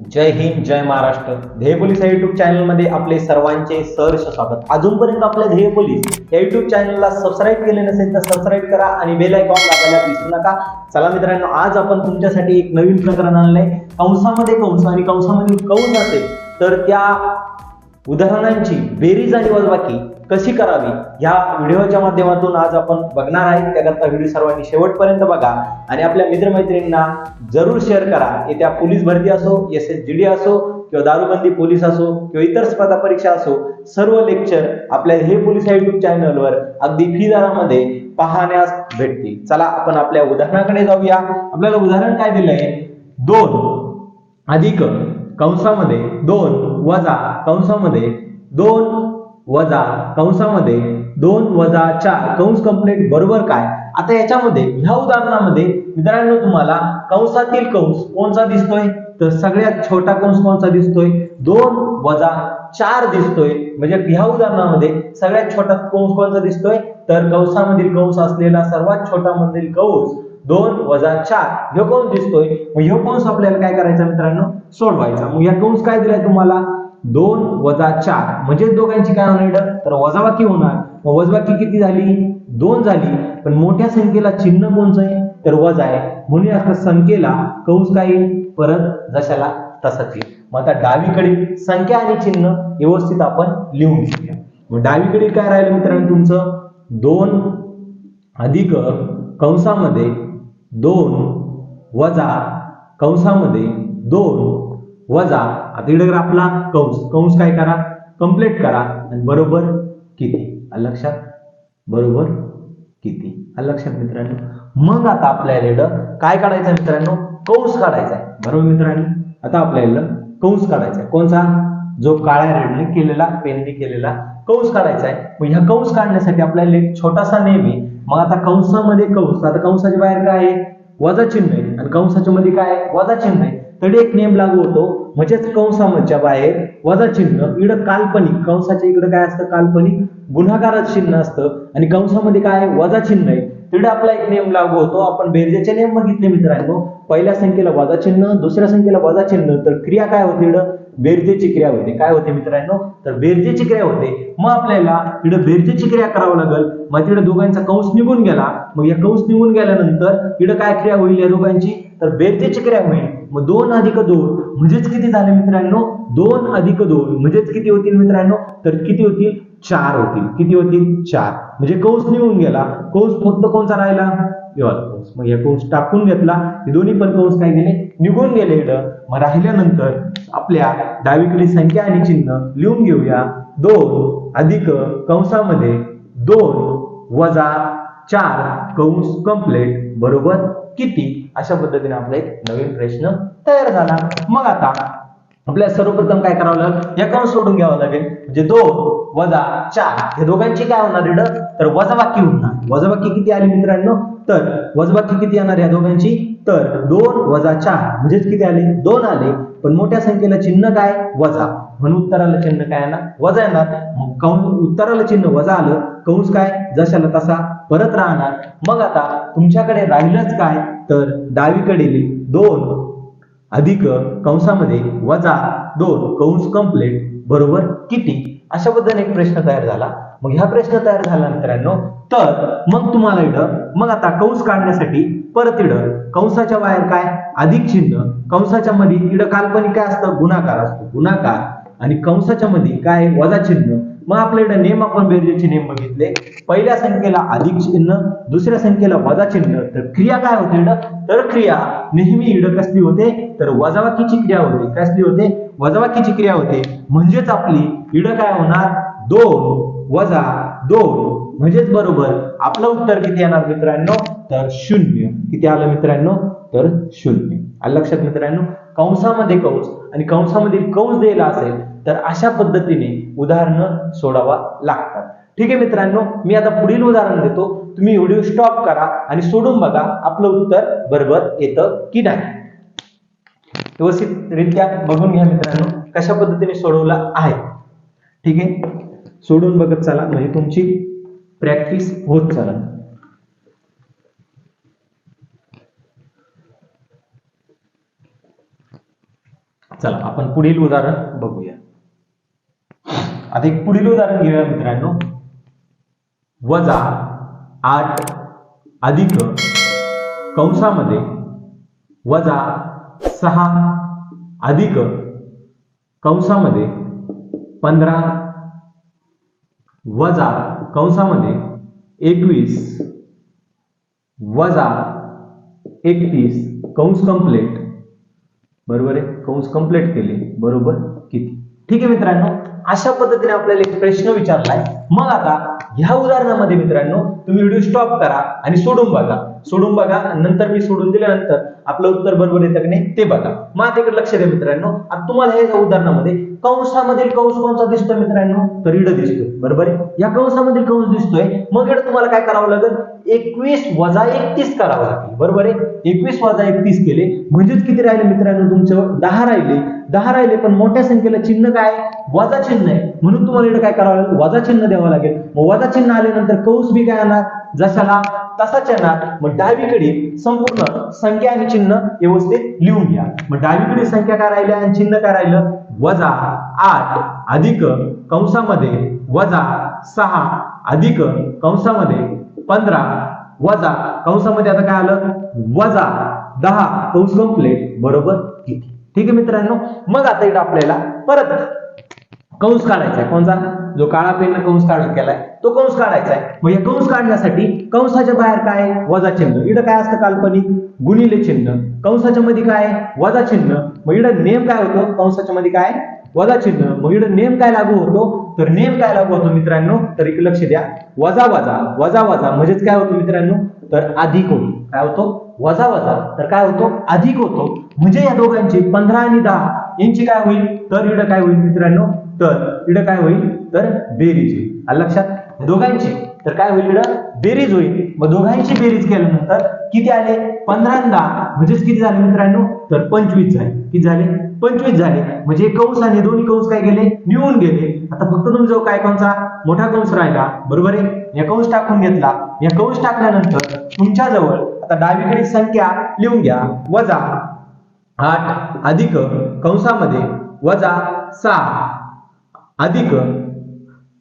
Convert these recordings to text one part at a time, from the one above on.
जय हिंद जय महाराष्ट्र. ध्येय पोलीस या युट्यूब चॅनलमध्ये आपले सर्वांचे सहर्ष स्वागत. अजूनपर्यंत आपल्या ध्येय पोलीस या युट्यूब चॅनलला सबस्क्राईब केले नसेल तर सबस्क्राईब करा आणि बेल आयकॉन दाबायला विसरू नका. चला मित्रांनो आज आपण तुमच्यासाठी एक नवीन प्रकरण आणलंय. कंसामध्ये कंस आणि कंसामध्ये कंस असेल तर त्या उदाहरणांची बेरीज आणि वजबाकी कशी करावी? ह्या व्हिडिओच्या माध्यमातून आज आपण बघणार आहे. त्याकरता व्हिडिओ सर्वांनी शेवटपर्यंत बघा. आणि आपल्या मित्रमैत्रिणींना जरूर शेअर करा. येत्या पोलीस भरती असो एस एस जी डी असो किंवा दारूबंदी पोलीस असो किंवा इतर स्पर्धा परीक्षा असो सर्व लेक्चर आपल्या हे पोलीस युट्यूब चॅनलवर अगदी फी दरामध्ये पाहण्यास भेटतील. चला आपण आपल्या उदाहरणाकडे जाऊया. आपल्याला उदाहरण काय दिलंय? दोन अधिक कंसामध्ये दोन वजा कंसामध्ये दोन वजा कंसामध्ये दोन वजा चार. कंस कंप्लीट बरोबर काय? आता याच्यामध्ये ह्या उदाहरणामध्ये मित्रांनो तुम्हाला कंसातील कंस कोणचा दिसतोय? तर सगळ्यात छोटा कंस कोणता दिसतोय? दोन वजा चार दिसतोय. म्हणजे ह्या उदाहरणामध्ये सगळ्यात छोटा कंस कोणता दिसतोय? तर कंसामधील कंस असलेला सर्वात छोटा मधील कंस दोन वजा चार. ह्यो कंस दिसतोय? मग ह्यो कंस आपल्याला काय करायचा मित्रांनो? सोडवायचा. मग या कंस काय दिलाय तुम्हाला? दोन वजा चार. म्हणजेच दोघांची काय होणार तर वजाबाकी होणार. मग वजाबाकी किती झाली? दोन झाली. पण मोठ्या संख्येला चिन्ह कोणचं आहे? तर वजा आहे. म्हणून या संख्येला कंस काय परत जशाला तसाच येईल. मग आता डावीकडे संख्या आणि चिन्ह व्यवस्थित आपण लिहून घेऊया. मग डावीकडे काय राहिलं मित्रांनो तुमचं? दोन अधिक कंसामध्ये दोन वजा कंसामध्ये दोन वजा आता इकडे आपला कंस कंस काय करा? कंप्लीट करा. आणि बरोबर किती? लक्षात? बरोबर किती? लक्षात मित्रांनो मग आता आपल्याला इकडं काय काढायचं मित्रांनो? कंस काढायचा आहे. बरोबर मित्रांनो? आता आपल्याला कंस काढायचा आहे. कोणचा? जो काळ्या रेडने केलेला पेनने केलेला कंस काढायचा आहे. मग ह्या कंस काढण्यासाठी आपल्याला एक छोटासा नेम आहे मग आता कंसामध्ये कंस. आता कंसाच्या बाहेर काय आहे? वजा चिन्ह आहे. आणि कंसाच्या मध्ये काय आहे? वजा चिन्ह आहे. तरी एक नेम लागू होतो. म्हणजेच कंसामधच्या बाहेर वजा चिन्ह इकडं काल्पनिक कंसाच्या इकडं काय असतं? काल्पनिक गुन्हागाराचं चिन्ह असतं. आणि कंसामध्ये काय आहे? वजा चिन्ह आहे. तिकडे आपला एक नेम लागू होतो. आपण बेरजेचे नेम बघितले मित्रांनो. पहिल्या संख्येला वजा चिन्ह दुसऱ्या संख्येला वजा चिन्ह. तर क्रिया काय होते इकडं बेरजेची क्रिया होते. काय होते मित्रांनो? तर बेरजेची क्रिया होते. मग आपल्याला इकडे बेरजेची क्रिया करावं लागेल. मग तिकडे दोघांचा कंस निघून गेला. मग या कंस निघून गेल्यानंतर इकडे काय क्रिया होईल या दोघांची? तर बेरजेची क्रिया होईल. मग दोन अधिक दोन म्हणजेच किती झाले मित्रांनो? दोन अधिक दोन म्हणजेच किती होतील मित्रांनो? तर किती होतील? चार होतील. किती होतील? चार. म्हणजे कंस निघून गेला. कंस फक्त कोणचा राहिला? कंस. मग या कंस टाकून घेतला. हे दोन्ही पण कंस काय गेले निघून गेले इकडं मग राहिल्यानंतर आपल्या डावीकडील संख्या आणि चिन्ह लिहून घेऊया. दोन अधिक कंसामध्ये दोन वजा चार कंस कंप्लेट बरोबर? किती? अशा पद्धतीने आपला एक नवीन प्रश्न तयार झाला. मग आता आपल्याला सर्वप्रथम काय करावं लागेल? या कंस सोडून घ्यावं लागेल. म्हणजे दोन वजा चार हे दोघांची काय होणार इकडं तर वजाबाकी होणार. वजाबाकी किती आली मित्रांनो? तर वजाबाकी किती येणार या दोघांची? तर दोन वजा चार म्हणजेच किती आले? दोन आले. पण मोठ्या संख्येला चिन्ह काय? वजा. म्हणून उत्तराला चिन्ह काय येणार? वजा येणार. मग कंस उत्तराला चिन्ह वजा आलं. कंस काय? जशाला तसा परत राहणार. मग आता तुमच्याकडे राहिलंच काय? तर डावीकडील दोन अधिक कंसामध्ये वजा दोन कंस कंप्लेट बरोबर किती? अशा बद्दल एक प्रश्न तयार झाला. मग ह्या प्रश्न तयार झाला मित्रांनो तर मग तुम्हाला इथं मग आता कंस काढण्यासाठी परत इडं कंसाच्या बाहेर काय? अधिक चिन्ह. कंसाच्या मध्ये इकडं काल्पनिक काय असतं? गुणाकार असतो. गुणाकार आणि कंसाच्या मध्ये काय? वजा चिन्ह. मग आपल्या इकडे नेम आपण बेरजेचे नेम बघितले. पहिल्या संख्येला अधिक चिन्ह दुसऱ्या संख्येला वजा चिन्ह. तर क्रिया काय होते इकडं तर क्रिया नेहमी इड कसली होते? तर वजावाकीची क्रिया होते. कसली होते? वजावाकीची क्रिया होते. म्हणजेच आपली इड काय होणार? दोन वजा दोन. म्हणजेच बरोबर आपलं उत्तर किती येणार मित्रांनो? तर शून्य. किती आलं मित्रांनो? तर शून्य. आलं लक्षात मित्रांनो? कंसामध्ये कंस. आणि कंसामधील कंस द्यायला असेल तर अशा पद्धतीने उदाहरणं सोडावा लागतात. ठीक आहे मित्रांनो मी आता पुढील उदाहरण देतो. तुम्ही व्हिडिओ स्टॉप करा आणि सोडून बघा आपलं उत्तर बरोबर येतं की नाही. व्यवस्थितरित्या बघून घ्या मित्रांनो कशा पद्धतीने सोडवलं आहे. ठीक आहे? सोडून बघत चला म्हणजे तुमची प्रॅक्टिस होत चला. चला आपण पुढील उदाहरण बघूया. आता एक पुढील उदाहरण घेऊया मित्रांनो. वजा आठ अधिक कंसामध्ये वजा सहा अधिक कंसामध्ये पंधरा वजा कंसामध्ये एकवीस वजा एकतीस. कंस कंप्लेट. बरोबर आहे? कंस कंप्लेट केले. बरोबर? किती? ठीक आहे मित्रांनो. अशा पद्धतीने आपल्याला एक प्रश्न विचारलाय. मग आता ह्या उदाहरणामध्ये मित्रांनो तुम्ही व्हिडिओ स्टॉप करा आणि सोडून बघा. सोडून बघा नंतर मी सोडून दिल्यानंतर आपलं उत्तर बरोबर येतं की नाही ते बघा. मग आता इकडे लक्ष द्या मित्रांनो. आता तुम्हाला ह्या उदाहरणामध्ये कंसामधील कंस कोणता दिसतोय मित्रांनो? तर इड दिसतोय. बरोबर आहे? या कंसामधील कंस दिसतोय. मग इकडे तुम्हाला काय करावं लागेल? एकवीस वजा एकतीस करावं लागेल. बरोबर आहे? एकवीस वजा एकतीस केले म्हणजेच किती राहिले मित्रांनो तुमचं? दहा राहिले. दहा राहिले पण मोठ्या संख्येला चिन्ह काय? वजा चिन्ह आहे. म्हणून तुम्हाला इकडे काय करावं लागेल? वजा चिन्ह द्यावं लागेल. मग वजा चिन्ह आल्यानंतर कौस बी काय येणार जशाला तसाच येणार. मग डावीकडे संपूर्ण संख्या आणि चिन्ह व्यवस्थित लिहून घ्या. मग डावीकडे संख्या काय राहिल्या आणि चिन्ह काय राहिलं? वजा आठ अधिक कंसामध्ये वजा सहा अधिक कंसामध्ये पंधरा वजा कंसामध्ये आता काय आलं? वजा दहा. कंस कंप्लेट बरोबर? किती ठीक आहे मित्रांनो? मग आता इकडे आपल्याला परत कंस काढायचा आहे. कोणता जो काळा पेन कंस काढून केलाय तो कंस काढायचा आहे. मग हे कंस काढण्यासाठी कंसाच्या बाहेर काय वजा चिन्ह. इकडं काय असतं काल्पनिक? गुणिले चिन्ह. कंसाच्या मध्ये काय वजा चिन्ह. मग इकडं नेम काय होतो? कंसाच्या मध्ये काय वजा चिन्ह मग इकडं नेम काय लागू होतो? तर नेम काय लागू होतो मित्रांनो? तर इकडे लक्ष द्या. वजा वजा वजा वजा म्हणजेच काय होतं मित्रांनो? तर अधिक होतो. काय होतो? वजा वजा. तर काय होतो? अधिक होतो. म्हणजे या दोघांची पंधरा आणि दहा यांची काय होईल? तर इकडं काय होईल मित्रांनो? तर इकडं काय होईल? तर बेरीज होईल. लक्षात? दोघांची. तर काय होईल इकडं? बेरीज होईल. मग दोघांची बेरीज केल्यानंतर किती आले? पंधरा आणि दहा. म्हणजेच किती झाले मित्रांनो? तर पंचवीस झाले. किती झाले? पंचवीस झाले. म्हणजे कंस आणि दोन्ही कंस काय गेले निवून गेले. आता फक्त तुमचा काय कंसा? मोठा कंस राहिला. बरोबर आहे? या कंस टाकून घेतला. या कंस टाकल्यानंतर तुमच्या जवळ आता डावीकडील संख्या लिहून घ्या. वजा आठ अधिक कंसामध्ये वजा सहा अधिक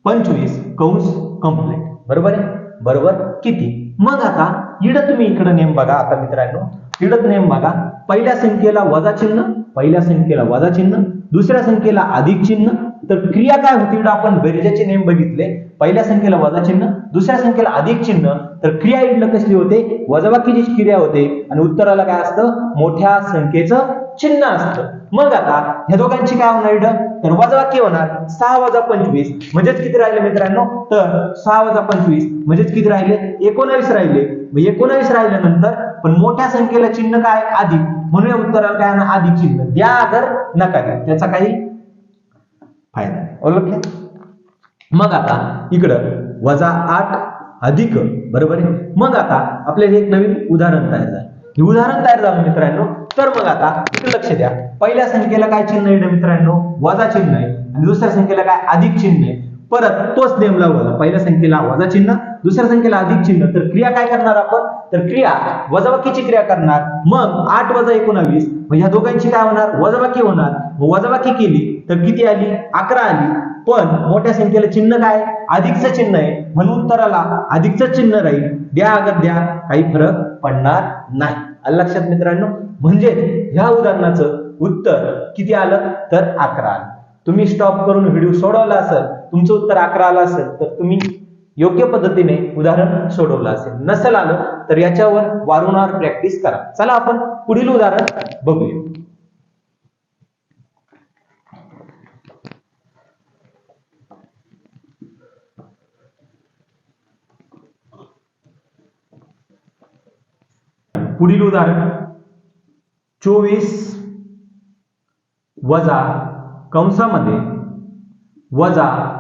पंचवीस कंस कंप्लीट बरोबर आहे? बरोबर? किती? मग आता इडत तुम्ही इकडं नेम बघा. आता मित्रांनो इडत नेम बघा. पहिल्या संख्येला वजा चिन्ह पहिल्या संख्येला वजा चिन्ह दुसऱ्या संख्येला अधिक चिन्ह. तर क्रिया काय होती? इकडं आपण बेरजेचे नेम बघितले. पहिल्या संख्येला वजा चिन्ह दुसऱ्या संख्येला अधिक चिन्ह. तर क्रिया इडलं कसली होते? वजाबाकीची क्रिया होते. आणि उत्तराला काय असतं? मोठ्या संख्येचं चिन्ह असतं. मग आता ह्या दोघांची काय होणार इकडं तर वजाबाकी होणार. सहा वजा पंचवीस म्हणजेच किती राहिले मित्रांनो? तर सहा वजा पंचवीस म्हणजेच किती राहिले? एकोणावीस राहिले. एकोणावीस राहिल्यानंतर पण मोठ्या संख्येला चिन्ह काय? अधिक. म्हणून उत्तराला काय ना अधिक चिन्ह. द्या अगर नका द्या. त्याचा काही फायदा नाही. ओळखले मग आता इकडं वजा आठ अधिक बरोबर आहे? मग आता आपल्याला एक नवीन उदाहरण तयार झालं. हे उदाहरण तयार झालं मित्रांनो. तर मग आता लक्ष द्या. पहिल्या संख्येला काय चिन्ह आहे मित्रांनो? वजा चिन्ह आहे. आणि दुसऱ्या संख्येला काय? अधिक चिन्ह आहे. परत तोच नेम लावला. पहिल्या संख्येला वजा चिन्ह दुसऱ्या संख्येला अधिक चिन्ह. तर क्रिया काय करणार आपण? तर क्रिया वजाबाकीची क्रिया करणार. मग आठ वजा एकोणावीस मग ह्या दोघांची काय होणार? वजाबाकी होणार. मग वजाबाकी केली तर किती आली? अकरा आली. पण मोठ्या संख्येला चिन्ह काय? अधिकचं चिन्ह आहे. म्हणून उत्तराला अधिकचं चिन्ह राहील. द्या अगर द्या काही फरक पडणार नाही. लक्षात मित्रांनो? म्हणजे ह्या उदाहरणाचं उत्तर किती आलं? तर अकरा आलं. तुम्ही स्टॉप करून व्हिडिओ सोडवला असेल तुमचं उत्तर अकरा आलं असेल तर तुम्ही योग्य पद्धतीने उदाहरण सोडवलं असेल. नसेल आलं तर याच्यावर वारंवार प्रॅक्टिस करा. चला आपण पुढील उदाहरण बघूया. पुढील उदाहरण. चोवीस वजा कंसामध्ये वजा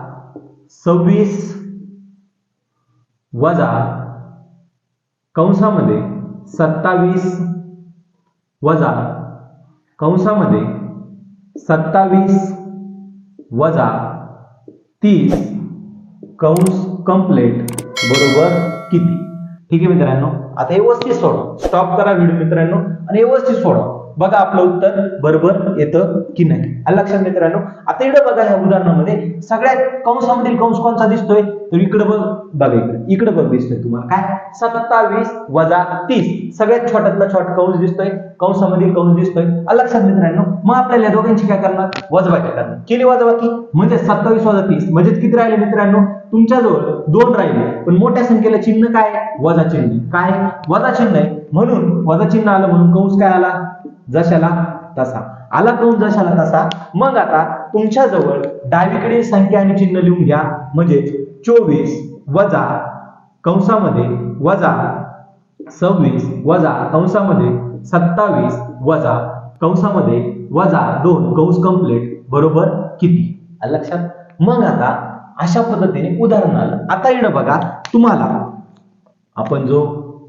सव्वीस वजा कंसामध्ये सत्तावीस वजा कंसामध्ये सत्तावीस वजा तीस कंस कंप्लेट बरोबर किती? ठीक आहे मित्रांनो आता व्यवस्थित सोडा. स्टॉप करा व्हिडिओ मित्रांनो आणि व्यवस्थित सोडा. बघा आपलं उत्तर बरोबर येतं की नाही. लक्षात मित्रांनो आता इकडे बघा ह्या उदाहरणामध्ये सगळ्यात कंसामधील कंस कोणता दिसतोय? तर इकडे बघ बघा इकडे. इकडे बघ दिसतोय तुम्हाला. काय? सत्तावीस वजा तीस. सगळ्यात छोट्यातला छोट कंस दिसतोय. कंसामधील कंस दिसतोय. आलं लक्षात मित्रांनो मग आपल्याला दोघांची काय करणार? वजबाकी करणार. केली वजबाकी? म्हणजे सत्तावीस वजा तीस. म्हणजेच किती राहिले मित्रांनो? तुमच्याजवळ दोन राहिले. पण मोठ्या संख्येला चिन्ह काय? वजा चिन्ह. काय? वजा चिन्ह आहे. म्हणून वजा चिन्ह आलं म्हणून कंस काय आला? जशाला तसा. आला कंस जशाला तसा. मग आता तुमच्याजवळ डावीकडील संख्या आणि चिन्ह लिहून घ्या. म्हणजे चोवीस वजा कंसामध्ये वजा सव्वीस वजा कंसामध्ये सत्तावीस वजा कंसामध्ये वजा दोन कंस कंप्लीट बरोबर किती? लक्षात? मग आता अशा पद्धतीने उदाहरण आलं. आता येणं बघा तुम्हाला. आपण जो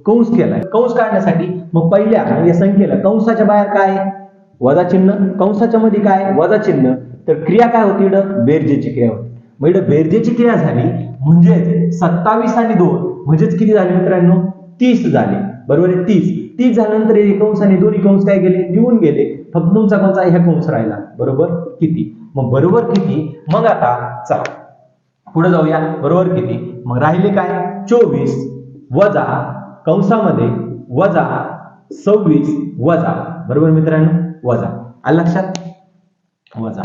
कंस केलाय कंस काढण्यासाठी मग पहिल्या या संख्येला कंसाच्या बाहेर काय? आहे? वजा चिन्ह. कंसाच्या मध्ये काय? वजा चिन्ह. तर क्रिया काय होती बेरजेची क्रिया होती. म्हणजे बेरजेची क्रिया झाली म्हणजे सत्तावीस आणि दोन म्हणजेच किती झाले मित्रांनो? तीस झाले. बरोबर आहे? तीस. तीस झाल्यानंतर एक कंस आणि दोन्ही कंस काय गेले? निघून गेले. फक्त तुमचा कोणता ह्या कंस राहिला. बरोबर? किती? मग बरोबर किती? मग आता चला. पुढे जाऊया. बरोबर किती? मग राहिले काय? चोवीस वजा कंसामध्ये वजा सव्वीस वजा. बरोबर मित्रांनो? वजा. आलं लक्षात? वजा.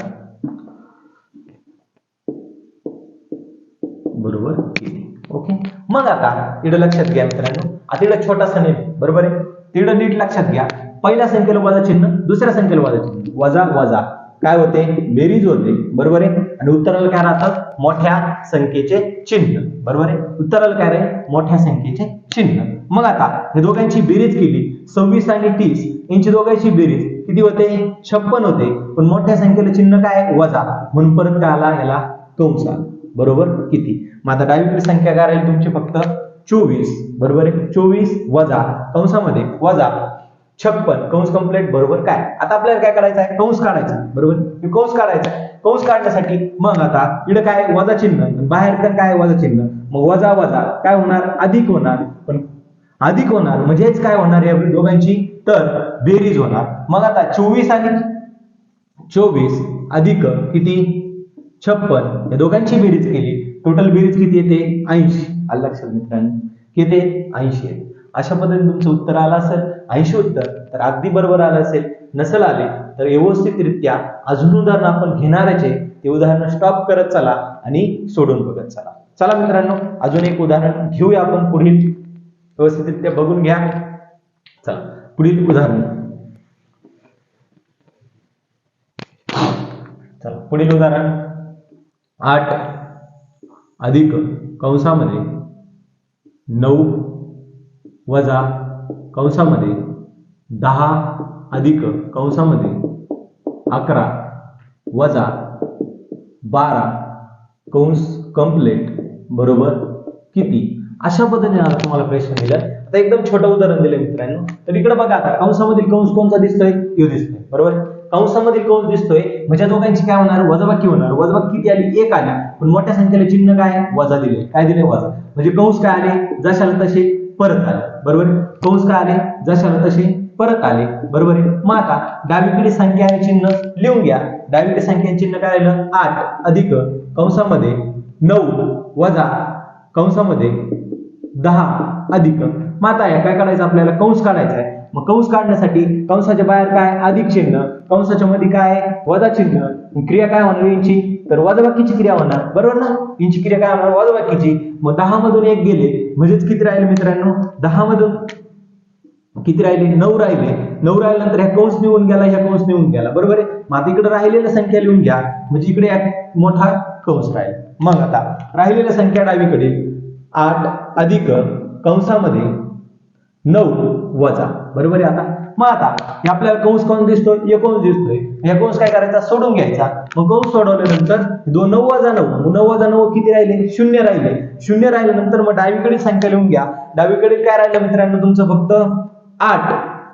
बरोबर? केली ओके. मग आता इकडे लक्षात घ्या मित्रांनो. आता इकडे छोटासा नेम बरोबर आहे? तिकडे नीट लक्षात घ्या. पहिल्या संख्येला वजा चिन्ह दुसऱ्या संख्येला वजा चिन्ह. वजा वजा. काय होते? बेरीज होते. बरोबर आहे? आणि उत्तराला काय राहतात? मोठ्या संख्येचे चिन्ह. बरोबर आहे? उत्तराला काय राहील मोठ्या संख्येचे चिन्ह. मग आता हे दोघांची बेरीज केली. सव्वीस आणि तीस. यांची दोघांची बेरीज किती होते? छप्पन होते. पण मोठ्या संख्येला चिन्ह काय वजा. म्हणून परत काय आला याला कंसा बरोबर? किती? मग आता डावीकडे संख्या काय राहील तुमची फक्त? चोवीस. बरोबर आहे? चोवीस वजा कंसामध्ये वजा छप्पन. कंस कंप्लीट बरोबर काय? आता आपल्याला काय करायचं आहे? कंस काढायचा. बरोबर? कंस काढायचा कंस काढण्यासाठी मग आता इकडे काय वजा चिन्ह. बाहेर तर काय वजा चिन्ह. मग वजा वजा काय होणार? अधिक होणार. पण अधिक होणार म्हणजेच काय होणार या दोघांची? तर बेरीज होणार. मग आता चोवीस आणि चोवीस अधिक किती? छप्पन. या दोघांची बेरीज केली. टोटल बेरीज किती येते ऐंशी. आलं लक्षात मित्रांनो. किती ऐंशी आहे. अशा पद्धतीने तुमचं उत्तर आलं असेल ऐंशी उत्तर तर अगदी बरोबर आलं असेल नसेल आले तर व्यवस्थितरित्या अजून उदाहरण आपण घेणारचे ते उदाहरण स्टॉप करत चला आणि सोडून बघत चला. चला मित्रांनो अजून एक उदाहरण घेऊया आपण पुढील. व्यवस्थितरित्या बघून घ्या. चला पुढील उदाहरण. चला पुढील उदाहरण. आठ. अधिक कंसामध्ये नऊ वजा कंसामध्ये दहा अधिक कंसामध्ये अकरा वजा बारा कंस कंप्लेट बरोबर किती? अशा पद्धतीने तुम्हाला प्रश्न दिला आता एकदम छोटं उदाहरण दिलं मित्रांनो. तर इकडे बघा आता कंसामधील कंस कोणता दिसतोय? यू दिसतोय बरोबर? कंसामधील कंस दिसतोय म्हणजे दोघांची काय होणार? वजाबाकी होणार. वजाबाकी किती आली? एक आल्या. पण मोठ्या संख्येला चिन्ह काय वजा दिले काय दिले वजा. म्हणजे कंस काय आले? जशाला तसे परत आले. बरोबर? आहे? कंस काय आले? जशाला तसे परत आले. बरोबर आहे? मग आता डावीकडे संख्या आणि चिन्ह लिहून घ्या. डावीकडे संख्या चिन्ह काय आलं आठ. अधिक. कंसामध्ये नऊ. वजा. कंसामध्ये दहा अधिक. मग आता या काय काढायचं आपल्याला? कंस काढायचा आहे. मग कंस काढण्यासाठी कंसाच्या बाहेर काय? अधिक चिन्ह. कंसाच्या मध्ये काय? वजा चिन्ह. क्रिया काय होणार यांची? तर वजाबाकीची क्रिया होणार. बरोबर ना? यांची क्रिया काय होणार? वजाबाकीची. मग दहा मधून एक गेले. म्हणजेच किती राहिले मित्रांनो? दहा मधून किती राहिले? नऊ राहिले. नऊ राहिल्यानंतर ह्या कंस निघून गेला ह्या कंस निघून गेला. बरोबर आहे? मग आता इकडे राहिलेल्या संख्या लिहून घ्या. म्हणजे इकडे एक मोठा कंस राहील. मग आता राहिलेल्या संख्या डावीकडे आठ अधिक कंसामध्ये नऊ वजा. बरोबर आहे आता? मग आता हे आपल्याला कंस कोण दिसतोय? एकोणस दिसतोय. एकोणस कंस काय करायचा? सोडून घ्यायचा. मग कंस सोडवल्यानंतर दोन नऊ वजा नऊ. नऊ वजा नऊ किती राहिले? शून्य राहिले. शून्य राहिल्यानंतर मग डावीकडे संख्या लिहून घ्या. डावीकडे काय राहिलं मित्रांनो तुमचं फक्त? आठ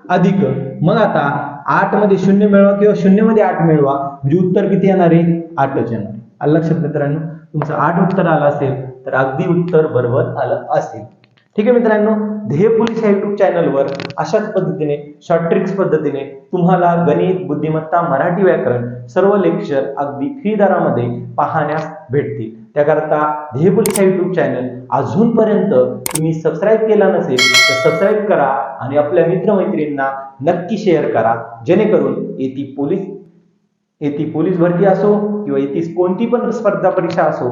अधिक. मग आता आठमध्ये शून्य मिळवा किंवा शून्यमध्ये आठ मिळवा. म्हणजे उत्तर किती येणार आहे? आठच येणार आहे. लक्षात मित्रांनो? तुमचं आठ उत्तर आलं असेल तर अगदी उत्तर बरोबर आलं असेल. ठीक आहे मित्रांनो ध्येय पोलीस या युट्यूब चॅनलवर अशाच पद्धतीने शॉर्ट ट्रिक्स पद्धतीने तुम्हाला गणित बुद्धिमत्ता मराठी व्याकरण सर्व लेक्चर अगदी फ्री दरामध्ये पाहण्यास भेटतील. त्याकरता ध्येय पोलीस या युट्यूब चॅनल अजूनपर्यंत तुम्ही सबस्क्राईब केला नसेल तर सबस्क्राईब करा आणि आपल्या मित्रमैत्रींना नक्की शेअर करा. जेणेकरून येती पोलीस येती पोलीस भरती असो किंवा येथे कोणती पण स्पर्धा परीक्षा असो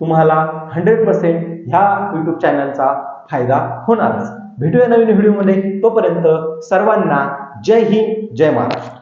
तुम्हाला हंड्रेड पर्सेंट ह्या युट्यूब चॅनलचा फायदा होणारच. भेटूया नवीन व्हिडिओमध्ये तोपर्यंत सर्वांना जय हिंद जय महाराष्ट्र.